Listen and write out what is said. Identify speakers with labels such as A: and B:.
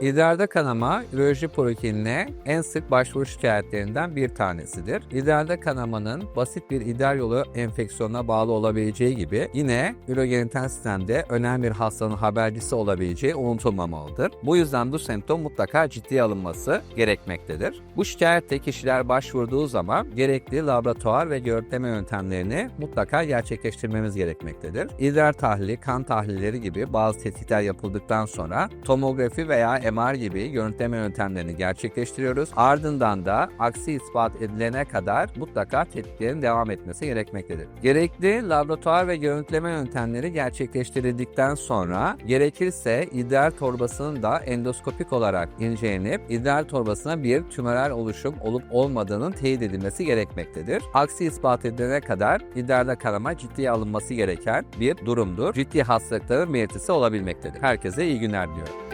A: İdrarda kanama, üroloji polikliniğine en sık başvuru şikayetlerinden bir tanesidir. İdrarda kanamanın basit bir idrar yolu enfeksiyonuna bağlı olabileceği gibi yine ürogenital sistemde önemli bir hastanın habercisi olabileceği unutulmamalıdır. Bu yüzden bu semptom mutlaka ciddiye alınması gerekmektedir. Bu şikayette kişiler başvurduğu zaman gerekli laboratuvar ve görüntüleme yöntemlerini mutlaka gerçekleştirmemiz gerekmektedir. İdrar tahlili, kan tahlilleri gibi bazı tetkikler yapıldıktan sonra tomografi veya MR gibi görüntüleme yöntemlerini gerçekleştiriyoruz. Ardından da aksi ispat edilene kadar mutlaka tetkiklerin devam etmesi gerekmektedir. Gerekli laboratuvar ve görüntüleme yöntemleri gerçekleştirildikten sonra gerekirse idrar torbasının da endoskopik olarak incelenip idrar torbasına bir tümörel oluşum olup olmadığının teyit edilmesi gerekmektedir. Aksi ispat edilene kadar idrarda kanama ciddiye alınması gereken bir durumdur. Ciddi hastalıkların belirtisi olabilmektedir. Herkese iyi günler diliyorum.